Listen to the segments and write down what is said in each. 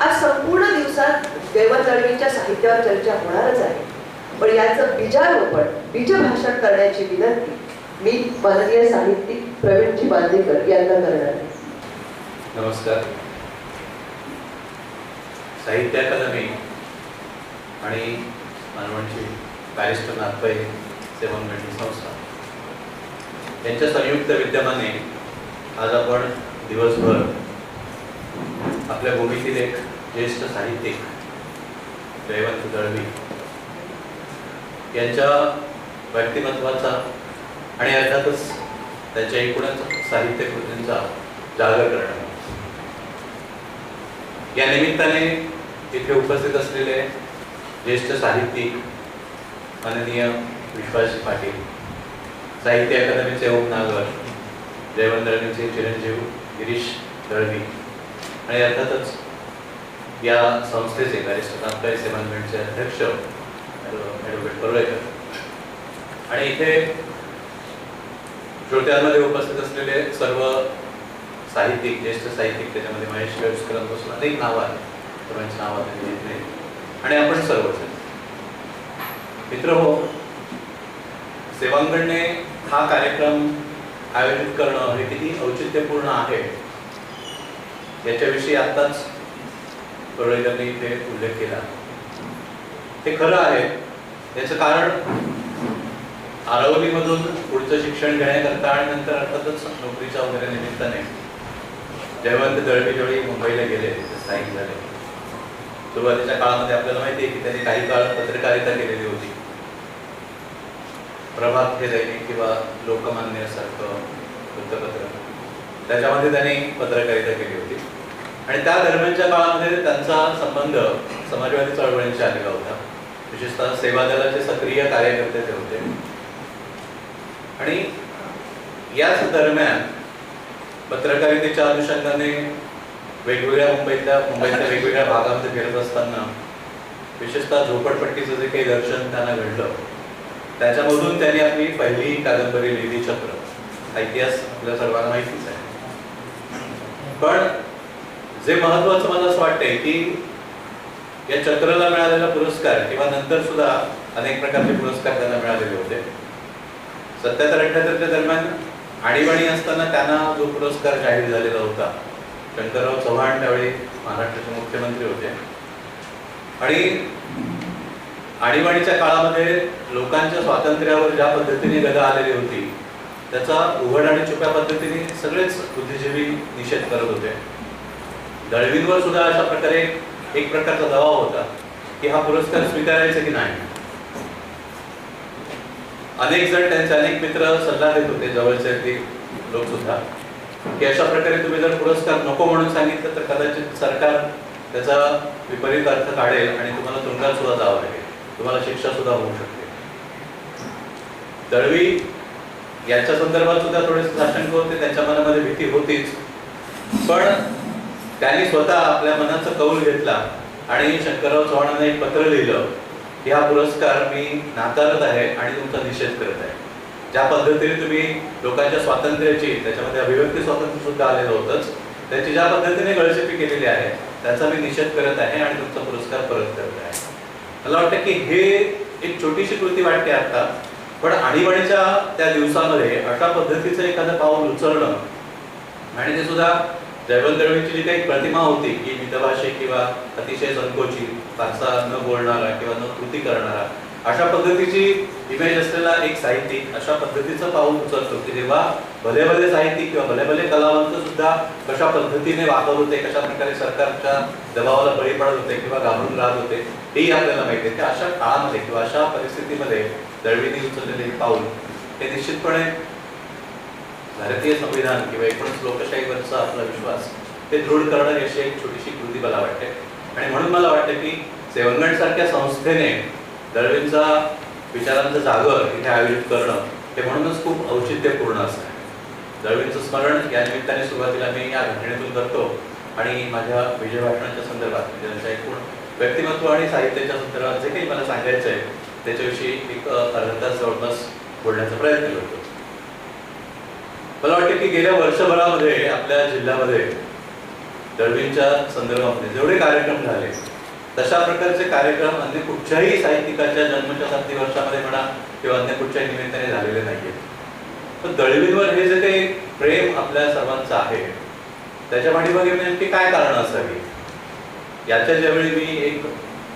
आज संपूर्ण दिवसात जयवंत साहित्यावर चर्चा होणारच आहे. पण याचं बीजारोपण बीजभाषण करण्याची विनंती मी माननीय साहित्यिक प्रवीणजी बांदेकर यांना करणार आहे. नमस्कार. साहित्य अकादमी आणि मानवणची बॅरिस्टर नाथबाई सेवनगणी संस्था. यांच्या संयुक्त विद्यमाने आज आपण दिवसभर आपल्या भूमीतील एक ज्येष्ठ साहित्यिक जयवंत दळवी. यांच्या व्यक्तिमत्वाचा आणि अर्थातच त्यांच्या एकूणच साहित्य कृतींचा जागर करणं या निमित्ताने इथे उपस्थित असलेले ज्येष्ठ साहित्यिक माननीय विश्वासजी पाटील साहित्य अकादमीचे ओम नागर जयवंत दळवीचे चिरंजीव गिरीश दळवी आणि अर्थातच या संस्थेचे बॅरिस्टर नाथबाई सेवांगणचे अध्यक्ष ॲडव्होकेट परुळेकर आणि इथे श्रोत्यांमध्ये उपस्थित असलेले सर्व साहित्यिक ज्येष्ठ साहित्यिक त्याच्यामध्ये महेश केळुसकरांपासून अनेक नावं आहेत. सर्वांची नावं त्यांनी घेतली आणि आपण सर्वजण. मित्र हो सेवांगणने हा कार्यक्रम आयोजित करणं हे किती औचित्यपूर्ण आहे? याच्याविषयी आत्ताच परुळेकरांनी इथे उल्लेख केला. हे खरं आहे. याचं कारण आरवलीमधून पुढचं शिक्षण घेण्याकरता आणि नंतर अर्थातच नोकरीच्या वगैरे निमित्ताने जयवंत दळवी ज्यावेळी मुंबईला गेले स्थायिक झाले. सुरुवातीच्या काळामध्ये आपल्याला माहिती आहे की त्यांनी काही काळ पत्रकारिता केलेली होती. प्रभात हे दैनिक किंवा लोकमान्य सारखं वृत्तपत्र. त्याच्यामध्ये त्यांनी पत्रकारिता केली होती. आणि त्या दरम्यानच्या काळामध्ये त्यांचा संबंध समाजवादी चळवळींशी आलेला होता. विशेषतः सेवा दलाचे सक्रिय कार्यकर्ते ते होते. आणि याच दरम्यान पत्रकारितेच्या अनुषंगाने वेगवेगळ्या मुंबईतल्या मुंबईतल्या वेगवेगळ्या भागामध्ये फिरत असताना विशेषतः झोपडपट्टीचं जे काही दर्शन त्यांना घडलं त्याच्यामधून त्यांनी आपली पहिली कादंबरी लिहिली चक्र. हा इतिहास आपल्या सर्वांना माहितीच आहे. पण जे महत्वाचं मला असं वाटतंय की या चक्रला मिळालेला पुरस्कार किंवा नंतर सुद्धा अनेक प्रकारचे पुरस्कार त्यांना मिळालेले होते. सत्याहत्तर अठ्याहत्तरच्या दरम्यान आणीबाणी असताना त्यांना जो पुरस्कार जाहीर झालेला होता शंकरराव चव्हाण त्यावेळी महाराष्ट्राचे मुख्यमंत्री होते. आणि आणीबाणीच्या काळामध्ये लोकांच्या स्वातंत्र्यावर ज्या पद्धतीने गदा आलेली होती त्याचा उघड आणि छुप्या पद्धतीने सगळेच बुद्धिजीवी निषेध करत होते. दळवींवर सुद्धा अशा प्रकारे एक प्रकारचा दबाव होता की हा पुरस्कार स्वीकारायचा की नाही. अनेक जण त्यांचे अनेक मित्र सल्ला देत होते जवळचे अगदी लोक सुद्धा की अशा प्रकारे तुम्ही जर पुरस्कार नको म्हणून सांगितलं तर कदाचित सरकार त्याचा विपरीत अर्थ काढेल आणि तुम्हाला तुरुंगात सुद्धा जावं लागेल. तुम्हाला शिक्षा सुद्धा होऊ शकते. दळवी याच्या संदर्भात सुद्धा थोडेसे साशंक होते त्यांच्या मनामध्ये भीती होतीच. पण त्यांनी स्वतः आपल्या मनाचा कौल घेतला आणि शंकरराव चव्हाणांना एक पत्र लिहिलं की हा पुरस्कार मी नाकारत आहे आणि तुमचा निषेध करत आहे. ज्या पद्धतीने तुम्ही लोकांच्या स्वातंत्र्याची त्याच्यामध्ये अभिव्यक्ती स्वातंत्र्य सुद्धा आलेलं होतंच त्याची ज्या पद्धतीने गळचेपी केलेली आहे त्याचा मी निषेध करत आहे आणि तुमचा पुरस्कार परत करत आहे. मला वाटतं की हे एक छोटीशी कृती वाटते आता पण आणीबाणीच्या त्या दिवसामध्ये अशा पद्धतीचं एखादं पाऊल उचलणं आणि ते सुद्धा जयवंत दळवींची जी काही प्रतिमा होती की मितभाषी किंवा अतिशय संकोची फारसा न बोलणारा किंवा न कृती करणारा अशा पद्धतीची इमेज असलेला एक साहित्यिक अशा पद्धतीचं पाऊल उचलतो की जेव्हा भले भले साहित्यिक किंवा भले भले कलावंत सुद्धा कशा पद्धतीने वागत होते कशा प्रकारे सरकारच्या दबावाला बळी पडत होते किंवा घाबरून राहत होते हेही आपल्याला माहिती आहे. की अशा काळामध्ये किंवा अशा परिस्थितीमध्ये दळवीने उचललेले पाऊल हे निश्चितपणे भारतीय संविधान किंवा एकूणच लोकशाहीवरचा आपला विश्वास ते दृढ करणारी अशी एक छोटीशी कृती मला वाटते. आणि म्हणून मला वाटतं की सेवंगण सारख्या संस्थेने दळवींचा विचारांचं जागर इथे आयोजित करणं हे म्हणूनच खूप औचित्यपूर्ण असं आहे दळवींचं स्मरण या निमित्ताने सुरुवातीला मी या घटनेतून करतो आणि माझ्या विजय भाषणाच्या संदर्भात म्हणजे त्यांच्या एकूण व्यक्तिमत्व आणि साहित्याच्या संदर्भात जे काही मला सांगायचं आहे त्याच्याविषयी एक अर्धा तास जवळपास बोलण्याचा प्रयत्न करतो. मला वाटतं की गेल्या वर्षभरामध्ये आपल्या जिल्ह्यामध्ये दळवींच्या संदर्भामध्ये जेवढे कार्यक्रम झाले तशा प्रकारचे कार्यक्रम अन्य कुठच्याही साहित्यिकाच्या जन्मशताब्दी वर्षामध्ये म्हणा किंवा अन्य कुठच्याही निमित्ताने झालेले नाहीये. पण दळवींवर हे जे काही प्रेम आपल्या सर्वांचं आहे त्याच्या पाठीमागे नेमकी काय कारण असावी? याच्या ज्यावेळी मी एक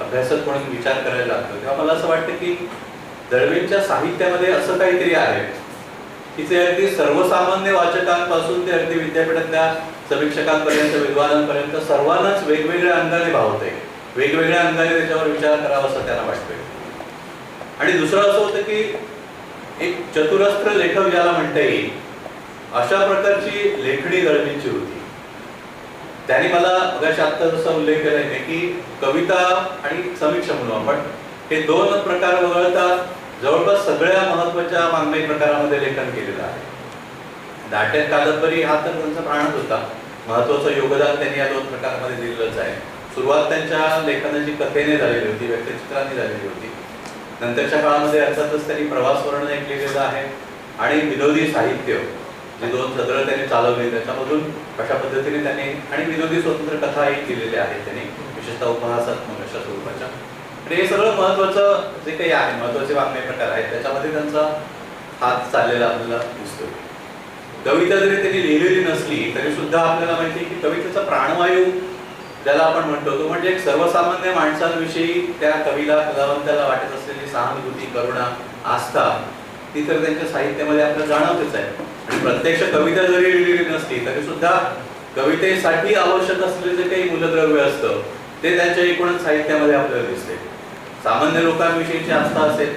अभ्यासक म्हणून विचार करायला लागतो तेव्हा मला असं वाटतं की दळवींच्या साहित्यामध्ये असं काहीतरी आहे. तिचे अगदी सर्वसामान्य वाचकांपासून ते अगदी विद्यापीठातल्या समीक्षकांपर्यंत विद्वानांपर्यंत सर्वांनाच वेगवेगळ्या अंगाने भावते. वेगवेगळ्या अंगाने त्याच्यावर विचार करावा असं त्यांना वाटतंय. आणि दुसरं असं होतं की एक चतुरस्त्र लेखक ज्याला म्हणता येईल अशा प्रकारची लेखणी दळवींची होती. त्याने मला मगाशी आत्ता जसा उल्लेख केला की कविता आणि समीक्षा म्हणून आपण हे दोन प्रकार वगळता जवळपास सगळ्या महत्त्वाच्या वाङ्मय प्रकारामध्ये लेखन केलेलं आहे. दाट्यात कादंबरी हा तर त्यांचा प्राणच होता. महत्वाचं योगदान त्यांनी या दोन प्रकारामध्ये दिलेलंच आहे. सुरुवात त्यांच्या लेखनाची कथेने झालेली होती व्यक्तिचित्रांनी झालेली होती. नंतरच्या काळामध्ये अर्थातच त्यांनी प्रवास वर्णन एक लिहिलेलं आहे आणि विनोदी साहित्य जे दोन सदरं त्यांनी चालवली त्याच्यामधून अशा पद्धतीने त्यांनी आणि विनोदी स्वतंत्र कथाही लिहिलेल्या आहेत त्यांनी विशेषतः उपहासात्मक अशा स्वरूपाच्या. हे सगळं महत्वाचं जे काही आहे महत्त्वाचे वाङ्मय प्रकार आहेत त्याच्यामध्ये त्यांचा हात चाललेला आपल्याला दिसतो. कविता जरी त्यांनी लिहिलेली नसली तरी सुद्धा आपल्याला माहिती की कवितेचा प्राणवायू ज्याला आपण म्हणतो तो म्हणजे एक सर्वसामान्य माणसांविषयी त्या कवीला कलावंताला वाटत असलेली सहानुभूती करुणा आस्था ती तर त्यांच्या साहित्यामध्ये आपल्याला जाणवतेच आहे. आणि प्रत्यक्ष कविता जरी लिहिलेली नसली तरी सुद्धा कवितेसाठी आवश्यक असलेले जे काही मूलद्रव्य असतं ते त्यांच्या एकूणच साहित्यामध्ये आपल्याला दिसते. सामान्य लोकांविषयीची आस्था असेल.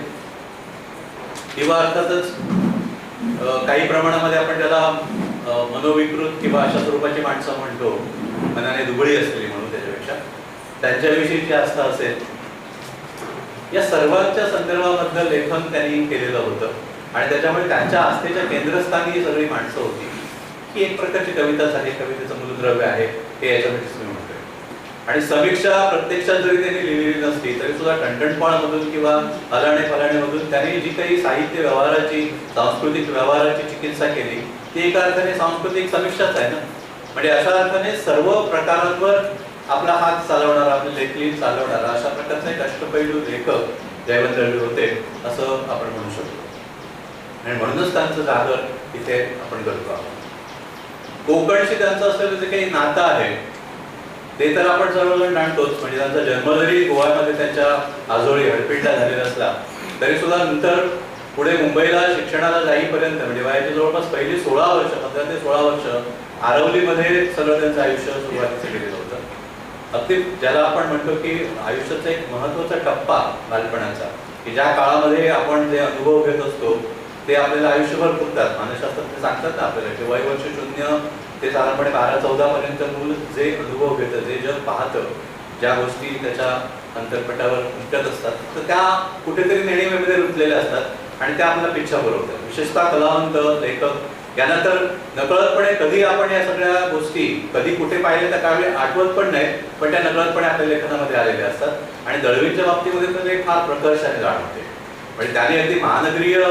किंवा अर्थातच काही प्रमाणामध्ये आपण त्याला मनोविकृत किंवा अशा स्वरूपाची माणसं म्हणतो मनाने दुबळी असलेली म्हणून त्याच्यापेक्षा त्यांच्याविषयीची आस्था असेल. या सर्वांच्या संदर्भाबद्दल लेखन त्यांनी केलेलं होतं. आणि त्याच्यामुळे त्यांच्या आस्थेच्या केंद्रस्थानी सगळी माणसं होती. ही एक प्रकारची कविताच आहे कवितेचं मूलद्रव्य आहे. हे याच्यासाठीच मी म्हणतोय. आणि समीक्षा प्रत्यक्षात जरी त्यांनी लिहिलेली नसली तरी सुद्धा टणटणपणामधून किंवा हलाणे फलाणे मधून त्यांनी जी काही साहित्य व्यवहाराची सांस्कृतिक व्यवहाराची चिकित्सा केली ती एका अर्थाने सांस्कृतिक समीक्षाच आहे ना? म्हणजे अशा अर्थाने सर्व प्रकारांवर आपला हात चालवणारा आपली लेखली चालवणारा अशा प्रकारचा एक अष्टपैलू लेखक जयवंत दळवी होते असं आपण म्हणू शकतो. आणि म्हणूनच त्यांचं जागर इथे आपण करतो आहोत. कोकणशी त्यांचं असलेलं जे काही नातं आहे ते तर आपण सर्वजण जाणतोच. म्हणजे त्यांचा जन्म जरी गोव्यामध्ये त्यांच्या आजोळी हडपिंडा झालेला असला तरी सुद्धा नंतर पुढे मुंबईला शिक्षणाला जाईपर्यंत म्हणजे वयाची जवळपास पहिली सोळा वर्ष पंधरा ते सोळा वर्ष आरवलीमध्ये सगळं त्यांचं आयुष्य सुरुवातीचं केलेलं होतं. अगदी ज्याला आपण म्हणतो की आयुष्याचा एक महत्त्वाचा टप्पा बालपणाचा की ज्या काळामध्ये आपण जे अनुभव घेत असतो ते आपल्याला आयुष्यभर पुरतात मानसशास्त्रात सांगतात ना आपल्याला की वय वर्ष शून्य ते साधारणपणे बारा चौदा पर्यंत मूल जे अनुभव घेतं जे जग पाहतं ज्या गोष्टी त्याच्या अंतरपटावर उमटत असतात तर त्या कुठेतरी नेणीमध्ये रुतलेल्या असतात आणि त्या आपल्याला पिच्छा पुरवतात. विशेषतः कलावंत लेखक यांना तर नकळतपणे कधी आपण या सगळ्या गोष्टी कधी कुठे पाहिल्या त्या काळी आठवत पण नाही पण त्या नकळतपणे आपल्या लेखनामध्ये आलेल्या असतात. आणि दळवींच्या बाबतीमध्ये तर ते फार प्रकर्षाने जाणवते. म्हणजे त्याने अगदी महानगरीय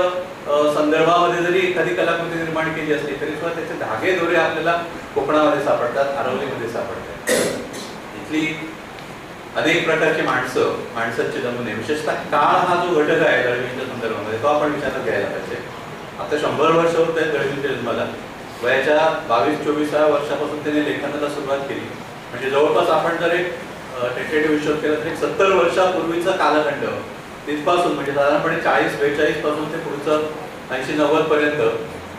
संदर्भामध्ये जरी एखादी कलाकृती निर्माण केली असली तरी सुद्धा त्याचे धागे दोरे आपल्याला कोकणामध्ये सापडतात आरवलीमध्ये सापडतात. इथली अनेक प्रकारची माणसं माणसाचे नमुने विशेषतः काळ हा जो घटक आहे दळवींच्या संदर्भामध्ये तो आपण विचारात घ्यायला पाहिजे. आता शंभर वर्ष होत आहेत दळवींच्या जन्माला वयाच्या बावीस चोवीसाव्या वर्षापासून त्यांनी लेखनाला सुरुवात केली. म्हणजे जवळपास आपण जर एक टेटेटिव्ह हिशोब केला तर एक सत्तर वर्षापूर्वीचा कालखंड तिथपासून म्हणजे साधारणपणे चाळीस बेचाळीसपासून ते पुढचं ऐंशी नव्वद पर्यंत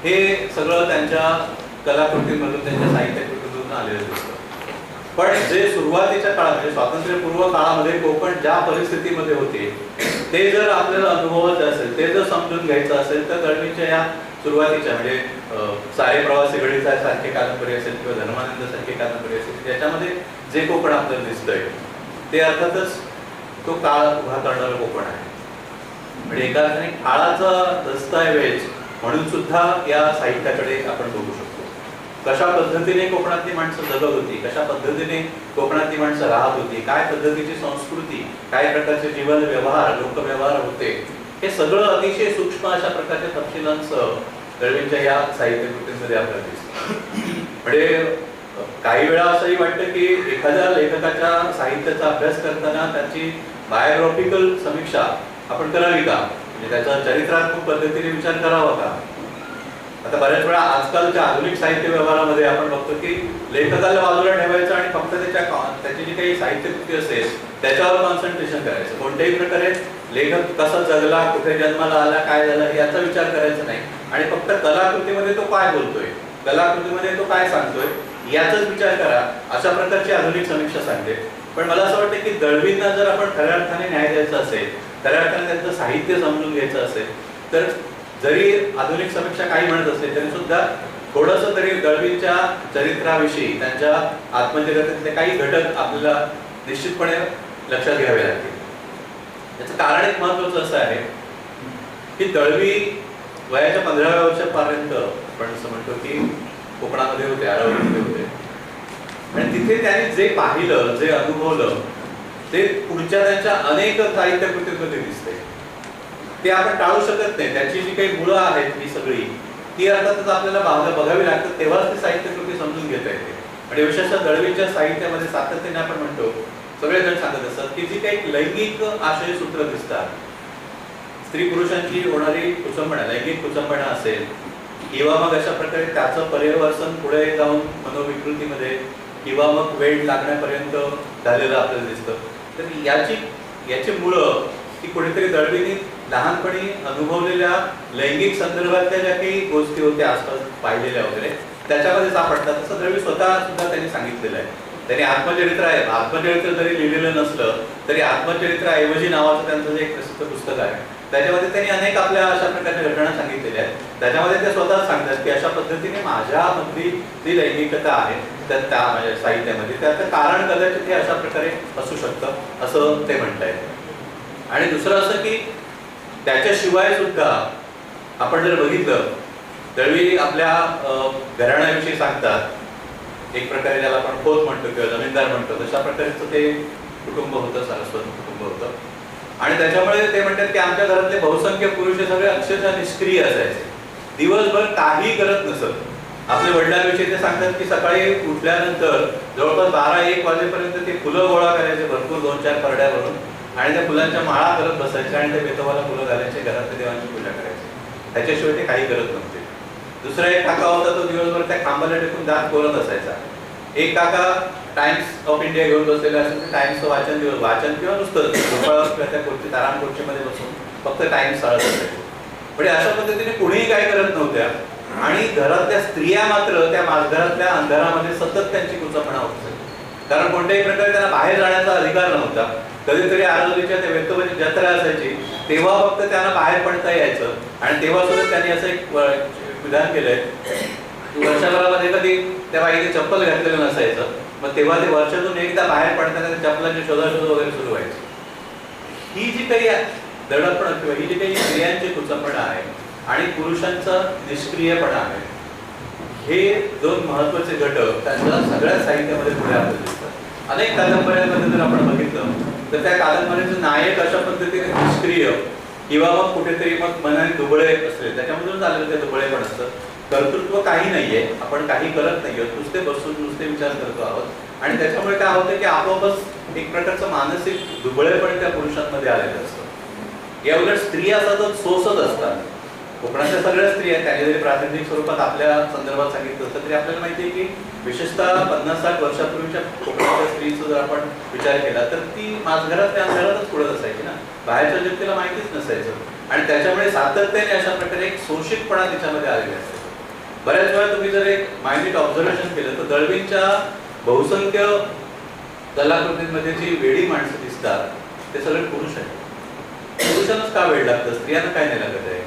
हे सगळं त्यांच्या कलाकृतीमधून त्यांच्या साहित्यकृतीतून आलेलं दिसतं. पण जे सुरुवातीच्या काळात म्हणजे स्वातंत्र्यपूर्व काळामध्ये कोकण ज्या परिस्थितीमध्ये होते ते जर आपल्याला अनुभवायचं असेल ते जर समजून घ्यायचं असेल तर दळवीच्या या सुरुवातीच्या म्हणजे अं, सारे प्रवासी गणिता सारखे कादंबरी असेल किंवा धर्मानंद सारखे कादंबरी असेल त्याच्यामध्ये जे कोकण आपल्याला दिसतंय ते अर्थातच तो काळ उभा करणारं कोकण आहे. म्हणजे एका अर्थाने काळाचा दस्तऐवज म्हणून सुद्धा या साहित्याकडे आपण बघू शकतो. कशा पद्धतीने कोकणातली माणसं जगत होती कशा पद्धतीने कोकणातली माणसं राहत होती काय पद्धतीची संस्कृती काय प्रकारचे जीवन व्यवहार लोकव्यवहार होते हे सगळं अतिशय सूक्ष्म अशा प्रकारच्या तपशिलांसह दळवींच्या या साहित्य कृतींमध्ये आपल्याला दिसतं. म्हणजे काही वेळा असंही वाटतं की एखाद्या लेखकाच्या साहित्याचा अभ्यास करताना त्याची बायोग्राफिकल समीक्षा आपण करावी का म्हणजे त्याचा चरित्रात्मक पद्धतीने विचार करावा का? आता बऱ्याच वेळा आजकालच्या आधुनिक साहित्य व्यवहारामध्ये आपण बघतो की लेखकाला बाजूला ठेवायचं आणि फक्त त्याच्या त्याची जी काही साहित्य कृती असेल त्याच्यावर कॉन्सन्ट्रेशन करायचं. कोणत्याही प्रकारे लेखक कसा जगला कुठे जन्माला आला काय झालं याचा विचार करायचा नाही. आणि फक्त कलाकृतीमध्ये तो काय बोलतोय? कलाकृतीमध्ये तो काय सांगतोय? याचाच विचार करा. अशा प्रकारची आधुनिक समीक्षा सांगते. पण मला असं वाटतं की दळवींना जर आपण खऱ्या अर्थाने न्याय द्यायचा असेल खऱ्या अर्थाने त्यांचं साहित्य समजून घ्यायचं असेल तर जरी आधुनिक समीक्षा काही म्हणत असले तरी सुद्धा थोडस तरी दळवींच्या चरित्राविषयी त्यांच्या आत्मचरित्रातले काही घटक आपल्याला निश्चितपणे लक्षात घ्यावे लागतील. याचं कारण एक महत्वाचं असं आहे की दळवी वयाच्या पंधराव्या वर्षापर्यंत आपण असं म्हणतो की कोकणामध्ये होते आरावलीमध्ये होते. आणि तिथे त्यांनी जे पाहिलं जे अनुभवलं ते पुढच्या त्यांच्या अनेक साहित्य कृतीमध्ये दिसते ते आपण टाळू शकत नाही. त्याची जी काही मुळं आहेत ही सगळी ती अर्थातच आपल्याला भावना बघावी लागतात तेव्हाच ती साहित्य कृती समजून घेता येते. आणि विशेषतः दळवीच्या साहित्यामध्ये सातत्याने आपण म्हणतो. सगळे जण सांगत असतात की जी काही लैंगिक आशय सूत्र दिसतात स्त्री पुरुषांची होणारी कुचंबणा लैंगिक कुचंबणा असेल किंवा मग अशा प्रकारे त्याचं पर्यवसन पुढे जाऊन मनोविकृतीमध्ये किंवा मग वेळ लागण्यापर्यंत झालेलं आपल्याला दिसतं. तर याची याची मुळं की कुठेतरी दळवीने लहानपणी अनुभवलेल्या लैंगिक संदर्भातल्या ज्या काही गोष्टी होत्या आसपास पाहिलेल्या वगैरे त्याच्यामध्ये सापडतात तसं दळवी स्वतः सुद्धा त्यांनी सांगितलेलं आहे. त्यांनी आत्मचरित्र आहे. आत्मचरित्र जरी लिहिलेलं नसलं तरी आत्मचरित्र ऐवजी नावाचं त्यांचं जे एक प्रसिद्ध पुस्तक आहे त्याच्यामध्ये त्यांनी अनेक आपल्या अशा प्रकारच्या घटना सांगितलेल्या आहेत. त्याच्यामध्ये ते स्वतः सांगतात की अशा पद्धतीने माझ्यामधली जी लैंगिकता आहे त्या त्या म्हणजे साहित्यामध्ये. त्याचं कारण कदाचित हे अशा प्रकारे असू शकतं असं ते म्हणतायत. आणि दुसरं असं की त्याच्याशिवाय सुद्धा आपण जर बघितलं दळवी आपल्या घराण्याविषयी सांगतात. एक प्रकारे ज्याला आपण खोत म्हणतो किंवा जमीनदार म्हणतो. तशा प्रकारचं ते कुटुंब होतं सारस्वत कुटुंब होतं. आणि त्याच्यामुळे ते म्हणतात की आमच्या घरातले बहुसंख्य पुरुष हे सगळे अक्षरशः निष्क्रिय असायचे. दिवसभर काही करत नसत. आपल्या वडिलांविषयी ते सांगतात की सकाळी उठल्यानंतर जवळपास बारा एक वाजेपर्यंत ते फुलं गोळा करायचे भरपूर दोन चार परड्या भरून आणि त्या फुलांच्या माळा करत बसायचे आणि त्या बेतवाला फुलं घालायचे घरातल्या देवांची पूजा करायची. त्याच्याशिवाय ते काही करत नव्हते. दुसरा एक काका होता तो दिवसभर त्या खांबाला टेकून दात कोरत असायचा. एक काका टाइम्स ऑफ इंडिया घेऊन बसलेला असेल तर टाइम्सचं वाचन दिवस वाचन किंवा नुसतं झोपाळ्यावर किंवा त्या खुर्चीत आराम खुर्चीमध्ये बसून फक्त टाइम्स चालत असायचे. म्हणजे अशा पद्धतीने कुणीही काय करत नव्हत्या. आणि घरातल्या स्त्रिया मात्र त्या घरातल्या अंधारामध्ये सतत त्यांची कुचपणा होत असेल कारण कोणत्याही प्रकारे त्यांना बाहेर जाण्याचा अधिकार नव्हता. कधीतरी आरोग्याच्या त्या व्यक्तवाची जत्रा असायची तेव्हा फक्त त्यांना बाहेर पडता यायचं आणि तेव्हा सुद्धा त्यांनी असं एक विधान केलंय. वर्षभरामध्ये कधी त्या बाईने चप्पल घातलेलं नसायचं मग तेव्हा ते वर्षातून एकदा बाहेर पडताना त्या चप्पलाचे शोधाशोध वगैरे सुरू व्हायचे. ही जी काही दडपण किंवा ही जी काही स्त्रियांची कुचपणा आहे आणि पुरुषांचा निष्क्रियपणा आहे. हे दोन महत्त्वाचे घटक त्यांच्या सगळ्या साहित्यामध्ये पुढे आपल्याला दिसतात. अनेक कादंबऱ्यांमध्ये जर आपण बघितलं तर त्या कादंबऱ्याचे नायक अशा पद्धतीने निष्क्रिय किंवा मग कुठेतरी मग मनाने दुबळे असले त्याच्यामधून आलेलं ते दुबळे पण असतं. कर्तृत्व काही नाहीये आपण काही करत नाही आहोत नुसते बसून नुसते विचार करतो आहोत. आणि त्याच्यामुळे काय होतं की आपोआपच एक प्रकारचं मानसिक दुबळेपण त्या पुरुषांमध्ये आलेलं असतं. या उलट स्त्रिया सतत सोसत असतात कोकणातल्या सगळ्या स्त्रिया त्यांनी जरी प्रातिनिधिक स्वरूपात आपल्या संदर्भात सांगितलं असतं तरी आपल्याला माहिती आहे की विशेषतः पन्नास साठ वर्षापूर्वीच्या कोकणाच्या स्त्रीचा जर आपण विचार केला तर ती माझघरात त्या अंधारातच पुढत असायची ना. बाहेरच्या जनतेला माहितीच नसायचं. आणि त्याच्यामुळे सातत्याने अशा प्रकारे एक सोशिकपणा तिच्यामध्ये आलेली असते बऱ्याच वेळा तुम्ही जर एक मायन्यूट ऑब्झर्वेशन केलं तर दळवींच्या बहुसंख्य कलाकृतींमध्ये जी वेळी माणसं दिसतात ते सगळे पुरुष आहेत. पुरुषांनाच का वेळ लागतं? स्त्रियांना काय नाही लागत आहे?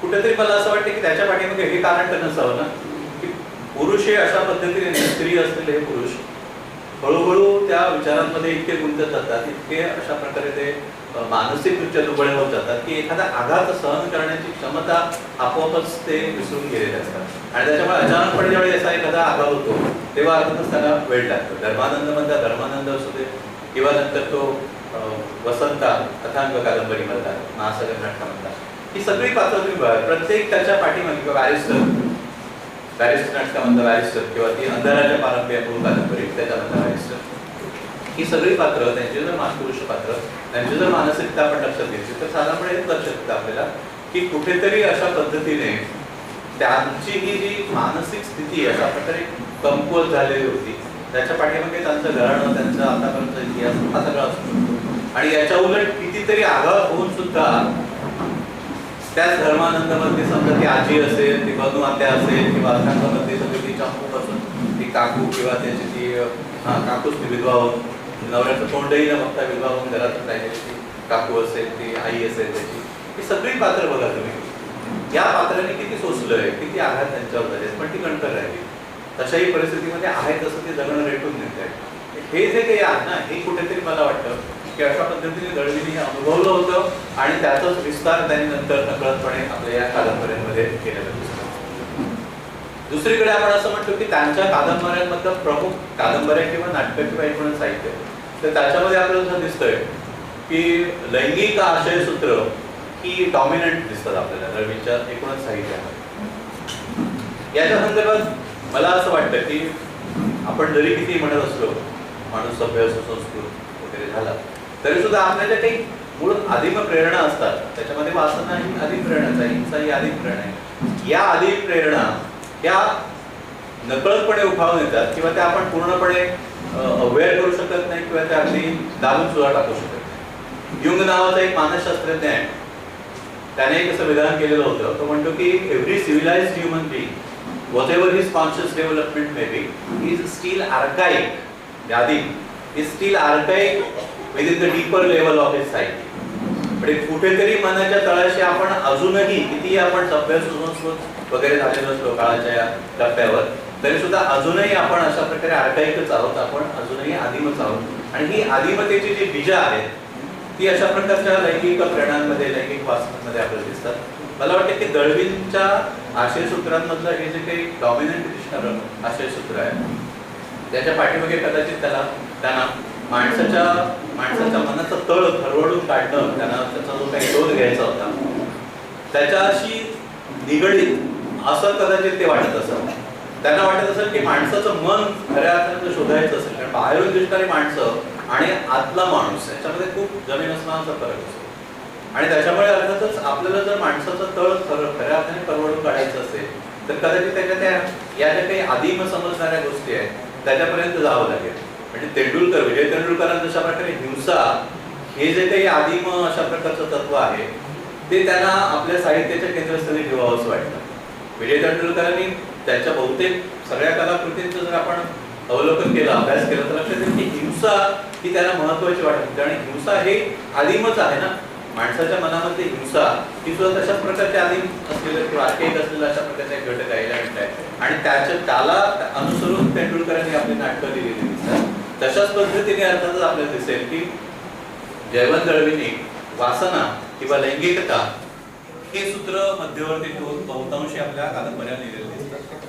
कुठेतरी मला असं वाटतं की त्याच्या पाठीमागे हे कारण तर नसावं ना? की पुरुष हे अशा पद्धतीने स्त्री असलेले हे पुरुष हळूहळू त्या विचारांमध्ये इतके गुंतत जातात इतके अशा प्रकारे ते मानसिक मानसिकदृष्ट्या दुबळे होत जातात की एखादा आघात सहन करण्याची क्षमता आपोआपच ते विसरून गेलेले असतात. आणि त्याच्यामुळे अचानकपणे ज्यावेळी असा एखादा आघात होतो तेव्हा अर्थातच त्याला वेळ लागतो. धर्मानंद म्हणतात धर्मानंद असू दे. किंवा नंतर तो वसंता कथांग कादंबरी मधला महासागर म्हणतात. ही सगळी पात्र तुम्ही बघा प्रत्येक त्याच्या पाठीमागे किंवा बॅरिस्टर. बॅरिस्टर नाटकामधलं बॅरिस्टर किंवा ती अंधाराच्या पारंपरिक मूळ कादंबरी त्याच्यामधलं बॅरिस्टर. ही सगळी पात्र त्यांची जर मातृपुरुष पात्र त्यांची जर मानसिकता आपण लक्षात घ्यायची तर साधारणपणे हेच लक्षात येतं आपल्याला की कुठेतरी अशा पद्धतीने त्यांची ही जी मानसिक स्थिती अशा प्रकारे कमकुवत झालेली होती त्याच्या पाठीमागे त्यांचं घराणं त्यांचा आतापर्यंत इतिहास हा सगळा असू शकतो आणि याच्या उलट कितीतरी आघात होऊन सुद्धा त्याच धर्मानंदामध्ये समजा ती आजी असेल ती बनू आत्या असेल किंवा अर्थांमध्ये सगळी ती चंपूपासून ती काकू किंवा त्याची ती काकूच ती विधवा होऊन नवऱ्याचं तोंडही न बघता विधवा होऊन घरात राहिलेली ती काकू असेल ती आई असेल त्याची. ही सगळी पात्र बघा तुम्ही. या पात्राने किती सोसलंय किती आघात त्यांच्यावर झाले पण ती कणकर राहिली. तशाही परिस्थितीमध्ये आहे तसं ते जगणं रेटून देत आहे हे जे काही आहे ना हे कुठेतरी मला वाटतं की अशा पद्धतीने दळवीने हे अनुभवलं होतं आणि त्याचाच विस्तार त्यांनी नंतर नकळतपणे आपल्या या कादंबऱ्यांमध्ये केलेला दिसतो. दुसरीकडे आपण असं म्हणतो की त्यांच्या कादंबऱ्यांमधलं प्रमुख कादंबऱ्या किंवा नाटकं किंवा एकूण साहित्य. तर त्याच्यामध्ये आपल्याला असं दिसतंय की लैंगिक आशयसूत्र ही डॉमिनंट दिसतात आपल्याला दळवीच्या एकूणच साहित्यामध्ये. याच्या संदर्भात मला असं वाटतं की आपण जरी किती म्हणत असलो माणूस सभ्य असो संस्कृत वगैरे झाला तरी सुद्धा आपल्या ज्या काही मूळ आदिम प्रेरणा असतात. त्याच्यामध्ये वासना ही आदिम प्रेरणाच आहे हिंसा ही आदिम प्रेरणा आहे. या आदिम प्रेरणा या नकळतपणे उफावून येतात किंवा त्या आपण पूर्णपणे अवेअर करू शकत नाही किंवा त्या अगदी दाबून सुद्धा टाकू शकत नाही. युंग नावाचा एक मानसशास्त्रज्ञ आहे. त्याने एक असं विधान केलेलं होतं. तो म्हणतो की every civilise human being whatever his conscious development may be is still archaic यादी. Is still archaic with the deeper level of his sight म्हणजे कुठेतरी मनाच्या तळाशी आपण अजूनही कितीही आपण सभ्य सुसंस्कृत वगैरे झालेलो असलो काळाच्या या टप्प्यावर तरी सुद्धा अजूनही आपण अशा प्रकारे आर्काईकच आहोत आपण अजूनही आदिमच आहोत. आणि ही आदिमतेची जी बीजा आहेत ती अशा प्रकारच्या लैंगिक प्रेरणांमध्ये लैंगिक वासनांमध्ये आपल्याला दिसतात. मला वाटतं की दळवींच्या आशयसूत्रांमधलं हे जे काही डॉमिनंट दिसणारं आशयसूत्र आहे त्याच्या पाठीमागे कदाचित त्याला त्यांना माणसाच्या माणसाच्या मनाचा तळ खरवडून काढणं त्यांना त्याचा जो काही शोध घ्यायचा होता त्याच्याशी निगडीत असं कदाचित ते वाटत असत त्यांना वाटत असेल की माणसाचं मन खऱ्या अर्थानं शोधायचं असेल. कारण बाहेरून दिसणारी माणसं आणि आतला माणूस याच्यामध्ये खूप जमीन असणारा फरक असतो. आणि त्याच्यामुळे अर्थातच आपल्याला जर माणसाचं तळ खरं खऱ्या अर्थाने परवडून काढायचं असेल तर कदाचित त्याच्या त्या या ज्या काही आदिम समजणाऱ्या गोष्टी आहेत त्याच्यापर्यंत जावं लागेल. म्हणजे तेंडुलकर विजय तेंडुलकरांचं जशा प्रकारे हिंसा हे जे काही आदिम अशा प्रकारचं तत्व आहे ते त्यांना आपल्या साहित्याच्या केंद्रस्थानी ठेवावं असं वाटतं. विजय तेंडुलकरांनी त्यांच्या बहुतेक सगळ्या कलाकृतींचं जर आपण अवलोकन केलं अभ्यास केला तर लक्षात येईल की हिंसा ही त्यांना महत्वाची वाटत होती. आणि हिंसा हे आदिमच आहे ना. माणसाच्या मनामध्ये हिंसा ही सुद्धा तशाच प्रकारचे आदिम असलेलं किंवा आर्केक असलेलं अशा प्रकारचे एक घटक आहे आणि त्याच्या त्याला अनुसरून तेंडुलकरांनी आपली नाटकं लिहिलेली तशाच पद्धतीने अर्थातच आपल्याला दिसेल की जयवंत दळवींनी वासना किंवा लैंगिकता हे सूत्र मध्यवर्ती ठेवून बहुतांशी आपल्या कादंबऱ्या लिहिलेल्या दिसतात.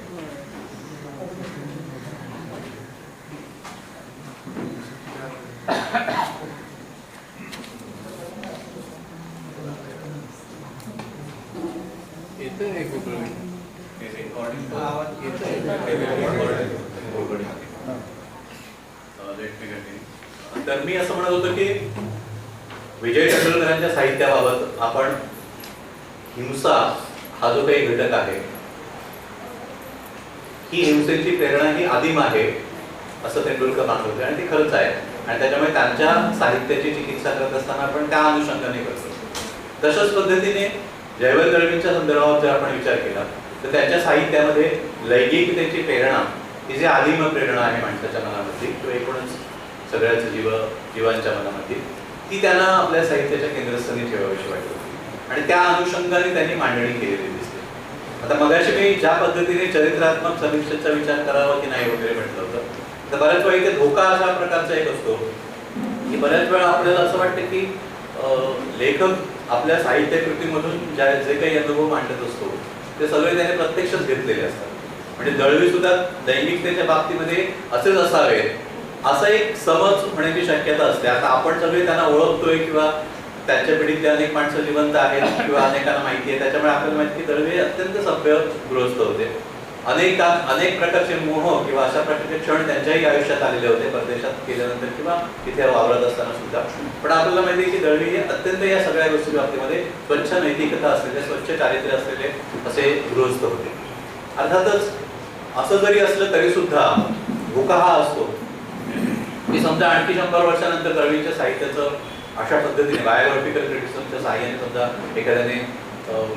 हे recording अं, let me continue. तर मी असं म्हणत होतो की विजय तेंडुलकरांच्या साहित्याबाबत आपण हिंसा हा जो काही घटक आहे ही प्रेरणा ही आदिम आहे असं तेंडुलकर मानत होते आणि ते खरंच आहे. आणि त्याच्यामुळे त्यांच्या साहित्याची चिकित्सा करत असताना आपण त्या अनुषंगाने करतो. तशाच पद्धतीने जयवल दळवींच्या संदर्भात जर आपण विचार केला तर त्यांच्या साहित्यामध्ये लैंगिकतेची प्रेरणा ही जी आदिम प्रेरणा आहे माणसाच्या मनामध्ये किंवा एकूणच सगळ्याच जीव जीवांच्या मनामध्ये ती त्यांना आपल्या साहित्याच्या केंद्रस्थानी ठेवाविषयी वाटत. होती आणि त्या अनुषंगाने त्यांनी मांडणी केलेली दिसते. आता मगाशी मी ज्या पद्धतीने चरित्रात्मक समीक्षेचा विचार करावा की नाही वगैरे म्हटलं होतं तर बऱ्याच वेळी ते धोका अशा प्रकारचा एक असतो. की बऱ्याच वेळा आपल्याला असं वाटतं की लेखक आपल्या साहित्य कृतीमधून ज्या जे काही अनुभव मांडत असतो ते सगळे त्याने प्रत्यक्षच घेतलेले असतात. म्हणजे दळवी सुद्धा दैनिकतेच्या बाबतीमध्ये असेच असावे असा एक समज होण्याची शक्यता असते. आता आपण सगळे त्यांना ओळखतोय किंवा त्यांच्या पिढीतले अनेक माणसं जिवंत आहेत किंवा अनेकांना माहिती आहे. त्याच्यामुळे आपल्याला माहिती की दळवी अत्यंत सभ्य गृहस्थ होते. अनेक अनेक प्रकारचे मोह किंवा अशा प्रकारचे क्षण त्यांच्याही आयुष्यात आलेले होते परदेशात गेल्यानंतर किंवा तिथे वावरत असताना सुद्धा. पण आपल्याला माहिती आहे की दळवी हे अत्यंत या सगळ्या गोष्टी बाबतीमध्ये स्वच्छ नैतिकता असलेले स्वच्छ चारित्र्य असलेले असे गृहस्थ होते. अर्थातच असं जरी असलं तरी सुद्धा धोका हा असतो. की समजा आणखी शंभर वर्षानंतर दळवीच्या साहित्याचं अशा पद्धतीने बायोग्राफिकल क्रिटिसमच्या सहाय्याने समजा एखाद्याने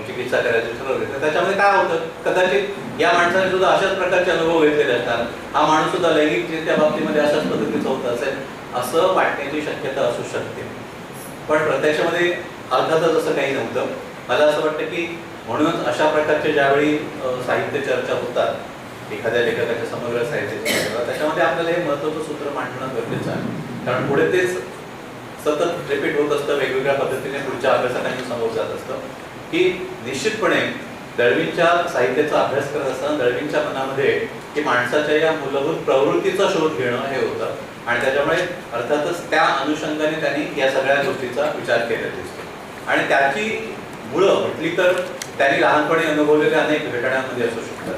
चिकित्सा करायची ठरवली तर त्याच्यामध्ये काय होतं? कदाचित या माणसाने सुद्धा अशाच प्रकारचे अनुभव घेतलेले असतात. हा माणूस सुद्धा लैंगिकतेच्या बाबतीमध्ये अशाच पद्धतीचा होत असेल असं वाटण्याची शक्यता असू शकते. पण प्रत्यक्षामध्ये अर्थातच असं काही नव्हतं. मला असं वाटतं की म्हणूनच अशा प्रकारचे ज्यावेळी साहित्य चर्चा होतात एखाद्या लेखकाच्या समग्र साहित्याच्या त्याच्यामध्ये आपल्याला हे महत्वाचं सूत्र मांडणं गरजेचं आहे. कारण पुढे तेच सतत रिपीट होत असतं वेगवेगळ्या पद्धतीने पुढच्या अभ्यासकांच्या समोर जात असतं. की निश्चितपणे दळवींच्या साहित्याचा अभ्यास करत असताना दळवींच्या मनामध्ये की माणसाच्या या मूलभूत प्रवृत्तीचा शोध घेणं हे होतं. आणि त्याच्यामुळे अर्थातच त्या अनुषंगाने त्यांनी या सगळ्या गोष्टीचा विचार केलेला दिसतो. आणि त्याची मुळं म्हटली तर त्यांनी लहानपणी अनुभवलेल्या अनेक घटनांमध्ये असू शकतात.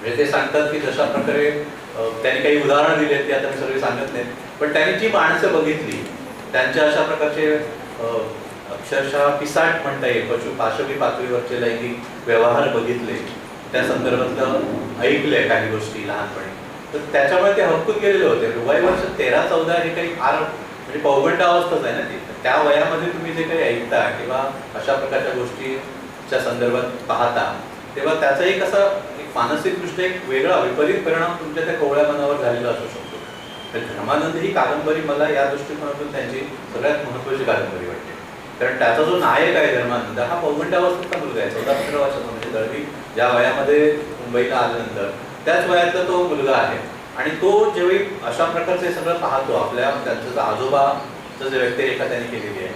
म्हणजे ते सांगतात की जशा प्रकारे त्यांनी काही उदाहरणं दिली आहेत ती आता मी सगळी सांगत नाहीत. पण त्यांनी जी माणसं बघितली त्यांच्या अशा प्रकारचे अक्षरशः पिसाट म्हणता येईल. पशु पाशवी पातळीवरचे लैंगिक व्यवहार बघितले. त्या संदर्भातलं ऐकलंय काही गोष्टी लहानपणी. तर त्याच्यामुळे ते हक्कून गेलेले होते. वय वर्ष तेरा चौदा हे काही फार म्हणजे पौगंड अवस्थाच आहे ना ती. त्या वयामध्ये तुम्ही जे काही ऐकता किंवा अशा प्रकारच्या गोष्टीच्या संदर्भात पाहता तेव्हा त्याचा एक असा एक मानसिकदृष्ट्या एक वेगळा विपरीत परिणाम तुमच्या त्या कोवळ्या मनावर झालेला असू शकतो. तर धर्मानंद ही कादंबरी मला या दृष्टिकोनातून त्यांची सगळ्यात महत्वाची कादंबरी वाटते. कारण त्याचा जो नायक आहे धर्मानंद हा पौगंडावस्थेचा मुलगा आहे चौदा पंधरा वर्षाचा म्हणजे दळवी ज्या वयामध्ये मुंबईला आल्यानंतर. त्याच वयातला तो मुलगा आहे. आणि तो जेव्हा अशा प्रकारचे सगळं पाहतो आपल्या त्यांचं आजोबाचं जे व्यक्तिरेखा त्यांनी केलेली आहे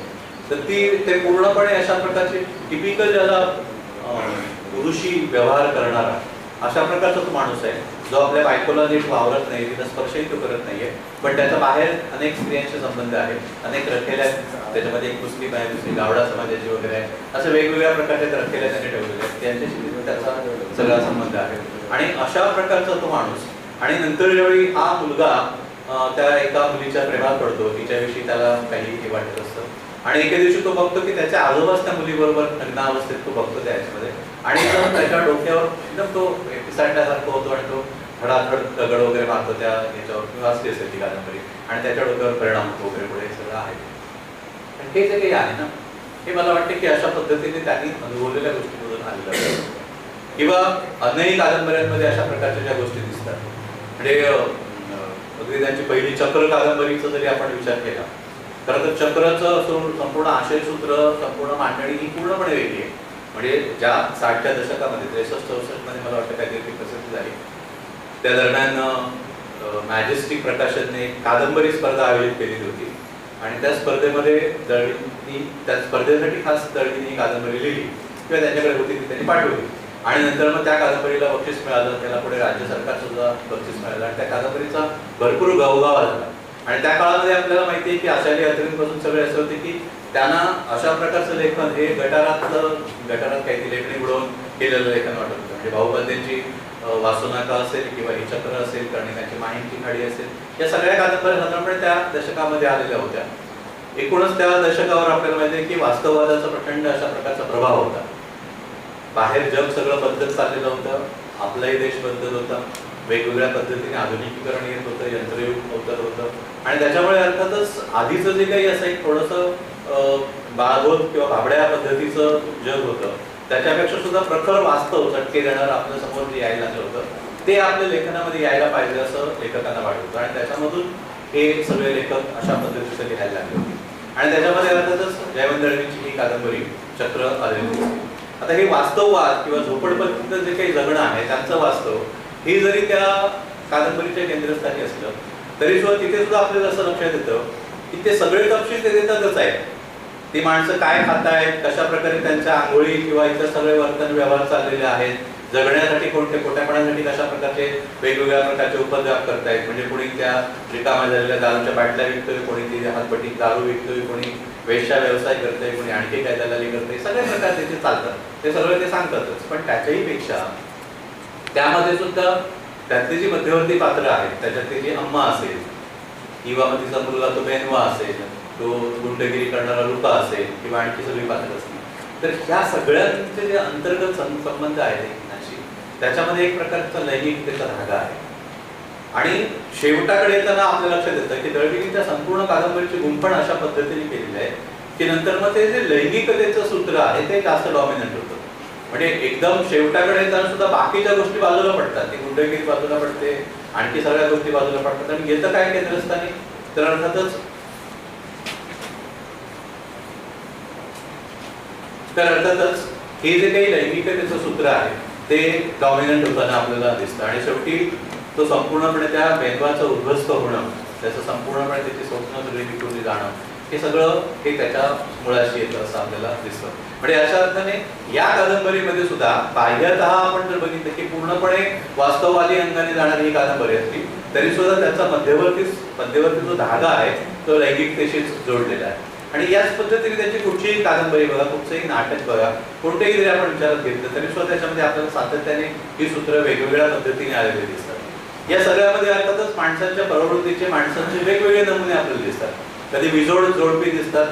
तर ती ते पूर्णपणे अशा प्रकारची टिपिकल ज्याला अं, पुरुषी व्यवहार करणारा अशा प्रकारचा तो माणूस आहे. जो आपल्या बायकोला नीट वावरत नाही तिला स्पर्शही तो करत नाहीये. पण त्याचा बाहेर अनेक स्त्रियांचे संबंध आहेत. अनेक रखेल्या त्याच्यामध्ये एक मुस्लिम आहे दुसरी गावडा समाजाची वगैरे आहे. असं वेगवेगळ्या प्रकारच्या रखेल्या त्यांनी ठेवलेल्या आहेत. त्यांच्याशी त्याचा सगळा संबंध आहे. आणि अशा प्रकारचा तो माणूस आणि नंतर ज्यावेळी हा मुलगा त्या एका मुलीच्या प्रेमात पडतो तिच्याविषयी त्याला काही हे वाटत असतं. आणि एके दिवशी तो बघतो की त्याच्या आजोबाच त्या मुलीबरोबर लग्नावस्थेत तो बघतो त्याच्यामध्ये. आणि त्याच्या डोक्यावर एकदम तो पिसाटल्यासारखं होतो आणि तो धडाधड दगड वगैरे मारतो त्या याच्यावर किंवा असली असेल ती कादंबरी आणि त्याच्या डोक्यावर परिणाम होतो वगैरे पुढे सगळं आहे. पण हे जे काही आहे ना हे मला वाटतं की अशा पद्धतीने त्यांनी अनुभवलेल्या गोष्टीमधून आलेलं किंवा अनेक कादंबऱ्यांमध्ये अशा प्रकारच्या ज्या गोष्टी दिसतात. म्हणजे अगदी त्यांची पहिली चक्र कादंबरीचा जरी आपण विचार केला खरं तर चक्रचं संपूर्ण आशयसूत्र संपूर्ण मांडणी ही पूर्णपणे वेगळी आहे. म्हणजे ज्या साठच्या दशकामध्ये त्रेसष्ट चौसष्टमध्ये मला वाटतं काहीतरी ती प्रसिद्ध झाली. त्या दरम्यान मॅजेस्टिक प्रकाशनने कादंबरी स्पर्धा आयोजित केलेली होती. आणि त्या स्पर्धेमध्ये दळवींनी त्या स्पर्धेसाठी खास दळवींनी ही कादंबरी लिहिली. किंवा त्यांच्याकडे होती ती त्यांनी पाठवली. आणि नंतर मग त्या कादंबरीला बक्षीस मिळालं. त्याला पुढे राज्य सरकार सुद्धा बक्षीस मिळालं. आणि त्या कादंबरीचा भरपूर गावगाव झाला आणि त्या काळामध्ये आपल्याला माहिती आहे की आशाली अर्थींपासून सगळे असे होते की त्यांना अशा प्रकारचं लेखन हे गटारातलं गटारात काही लेखणी बुडवून केलेलं लेखन वाटत होतं. म्हणजे भाऊबंदेंची वासुनाका असेल किंवा ही चक्र असेल कर्णिकांची माहिती खाडी असेल या सगळ्या कादंबऱ्या साधारणपणे त्या दशकामध्ये आलेल्या होत्या. एकूणच त्या दशकावर आपल्याला माहिती आहे की वास्तववादाचा प्रचंड अशा प्रकारचा प्रभाव होता. बाहेर जग सगळं बदलत चाललेलं होतं आपलाही देश बदलत होता वेगवेगळ्या पद्धतीने आधुनिकीकरण येत होतं यंत्रयुग अवतरत होतं. आणि त्याच्यामुळे अर्थातच आधीचं जे काही असं एक थोडंसं बाळगोत किंवा भाबड्या पद्धतीचं जग होतं. त्याच्यापेक्षा सुद्धा प्रखर वास्तव चटके देणारं आपल्यासमोर जे यायला लागलं होतं ते आपल्या लेखनामध्ये यायला पाहिजे असं लेखकांना वाटत होतं. आणि त्याच्यामधून हे सगळे लेखक अशा पद्धतीचं लिहायला लागले होते. आणि त्याच्यामध्ये अर्थातच जयवंत दळवींची ही कादंबरी चक्र आलेली होती आता हे वास्तववाद किंवा झोपडपट्टीचं जे काही जगणं आहे त्यांचं वास्तव हे जरी त्या कादंबरीच्या केंद्रस्थानी असलं तरी सुद्धा तिथे सुद्धा आपल्याला असं लक्षात येतं की ते सगळे तपशील ते देतातच आहेत. ती माणसं काय खात आहेत कशा प्रकारे त्यांच्या आंघोळी किंवा इतर सगळे वर्तन व्यवहार चाललेले आहेत जगण्यासाठी कोणते पोट्यापणासाठी कशा प्रकारचे वेगवेगळ्या प्रकारचे उपद्रव करतायत म्हणजे कोणी त्या रिकाम्या झालेल्या दारूच्या बाटल्या विकतोय कोणी ती हातपट्टी दारू विकतोय कोणी वेश्या व्यवसाय करतोय कोणी आणखी काय दलाली करतोय सगळ्या प्रकार त्याचे चालतात. ते सगळं ते सांगतातच पण त्याच्याही पेक्षा त्यामध्ये सुद्धा त्यातली जी मध्यवर्ती पात्र आहेत त्याच्यातली जी अम्मा असेल किंवा मग तिचा मुलगा तो बेनवा असेल तो गुंडगिरी करणारा रुपा असेल किंवा आणखी सगळी पात्र असतील. तर ह्या सगळ्यांचे जे अंतर्गत संबंध आहेत एकमेकांशी त्याच्यामध्ये एक प्रकारचा लैंगिकतेचा धागा आहे. आणि शेवटाकडे येताना आपल्या लक्षात येतं की दळवींच्या संपूर्ण कादंबरीची गुंफण अशा पद्धतीने केलेली आहे की नंतर मग ते जे लैंगिकतेचं सूत्र आहे ते जास्त डॉमिनंट होतं. म्हणजे एकदम शेवटाकडे येताना सुद्धा बाकीच्या गोष्टी बाजूला पडतात. ती गुंडगिरी बाजूला पडते आणखी सगळ्या गोष्टी बाजूला पडतात. आणि येतं काय केंद्रस्थानी? तर अर्थातच तर अर्थातच हे जे काही लैंगिकतेचं सूत्र आहे ते डॉमिनंट होताना आपल्याला दिसतं. आणि शेवटी तो संपूर्णपणे त्या बेंदवाचं उद्ध्वस्त होणं त्याचं संपूर्णपणे त्याची स्वप्न सगळी जाणं हे सगळं हे त्याच्या मुळाशी येतं असं आपल्याला दिसतं. म्हणजे अशा अर्थाने या कादंबरीमध्ये सुद्धा बाह्यत आपण जर बघितलं की पूर्णपणे वास्तववादी अंगाने जाणारी ही कादंबरी असली तरी सुद्धा त्याचा मध्यवर्ती मध्यवर्ती जो धागा आहे तो लैंगिकतेशीच जोडलेला आहे. आणि याच पद्धतीने त्याची कुठचीही कादंबरी बघा कुठचंही नाटक बघा कोणतेही जरी आपण विचारात घेतलं तरी सुद्धा त्याच्यामध्ये आपल्याला सातत्याने ही सूत्र वेगवेगळ्या पद्धतीने आलेली दिसतात. या सगळ्यामध्ये अर्थातच माणसांच्या प्रवृत्तीचे माणसांचे वेगवेगळे नमुने आपल्याला दिसतात. कधी विजोड जोडपी दिसतात.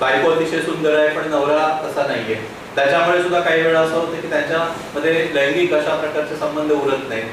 बायको अतिशय सुंदर आहे पण नवरा तसा नाहीये. त्याच्यामुळे सुद्धा काही वेळा असं होतं की त्याच्यामध्ये लैंगिक अशा प्रकारचे संबंध उरत नाहीत.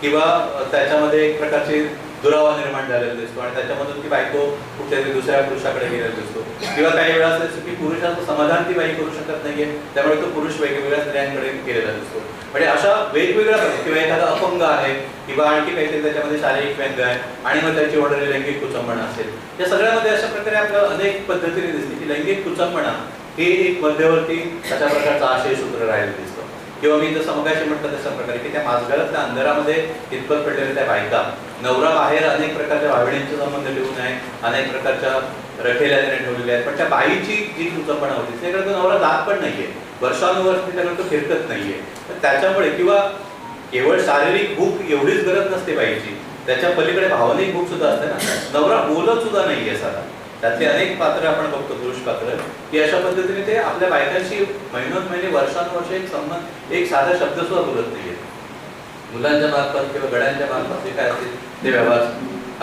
किंवा त्याच्यामध्ये एक प्रकारची दुरावा निर्माण झालेला दिसतो आणि त्याच्यामधून ती बायको कुठल्या तरी दुसऱ्या पुरुषाकडे गेलेला दिसतो. किंवा काही वेळा असं दिसतो की पुरुषाचं समाधान ती बाई करू शकत नाहीये त्यामुळे तो पुरुष वेगवेगळ्या स्त्रियांकडे गेलेला दिसतो. म्हणजे अशा वेगवेगळ्या किंवा एखादा अपंग आहे किंवा आणखी काहीतरी त्याच्यामध्ये शारीरिक व्यंग आहे आणि मग त्याची ऑर्डर लैंगिक कुचंबणा असेल. या सगळ्यामध्ये अशा प्रकारे आपल्याला अनेक पद्धतीने दिसते की लैंगिक कुचंबणा हे एक मध्यवर्ती अशा प्रकारचा आशय सूत्र राहिलं दिसतो. किंवा मी जसं मगाशी म्हटलं तशा प्रकारे की त्या माझघरातल्या अंधारामध्ये इतपत पडलेल्या त्या बायका नवरा बाहेर अनेक प्रकारच्या भावनेचे संबंध ठेवून आहे अनेक प्रकारच्या रखेल्या त्याने ठेवलेल्या आहेत. पण त्या बाईची जी कुचंबणा होती त्याकडे तो नवरा जात पण नाहीये. वर्षानुवर्ष त्याकडे तो फिरकत नाहीये. तर त्याच्यामुळे किंवा केवळ शारीरिक भूक एवढीच गरज नसते बाईची त्याच्या पलीकडे भावनिक भूक सुद्धा असते ना. नवरा बोलत सुद्धा नाहीये साधा. त्यातले अनेक पात्र आपण बघतो पुरुष पात्र की अशा पद्धतीने ते आपल्या बायकांशी महिनोन महिने वर्षानुवर्ष एक संबंध एक साधा शब्द सुद्धा बोलत नाहीये मुलांच्या मार्फत किंवा गड्यांच्या मार्फत जे काय असतील? ते व्यवहार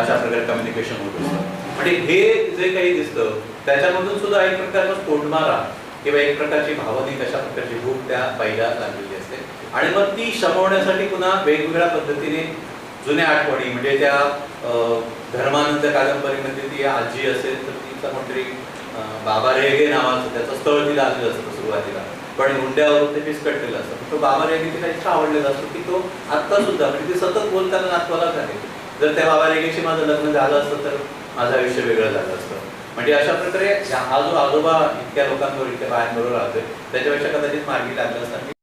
अशा प्रकारे कम्युनिकेशन होत असतं. म्हणजे हे जे काही दिसतं त्याच्यामधून सुद्धा एक प्रकारचा स्फोटमारा किंवा एक प्रकारची भावनिक अशा प्रकारची भूक त्या बाईला लागलेली असते. आणि मग ती शमवण्यासाठी पुन्हा वेगवेगळ्या पद्धतीने जुन्या आठवणी म्हणजे त्या धर्मानंद कादंबरीमध्ये ती आजी असेल तर तिचा कोणतरी बाबा रेगे नावाचं त्याचं स्थळ तिला आलेलं असतं सुरुवातीला. पण मुंड्यावरून ते फिसकटलेलं असतं. तो बाबा रेगे तिला इतका आवडलेला असतो की तो आत्ता सुद्धा म्हणजे ती सतत बोलताना नातवालाच आहे. जर त्या बाबा रेगेशी माझं लग्न झालं असतं तर माझं आयुष्य वेगळं झालं असतं. म्हणजे अशा प्रकारे ह्या- हा जो आजोबा इतक्या लोकांवर इतक्या बायांबरोबर राहतोय त्याच्यापेक्षा कदाचित मार्गी लागलं असतं.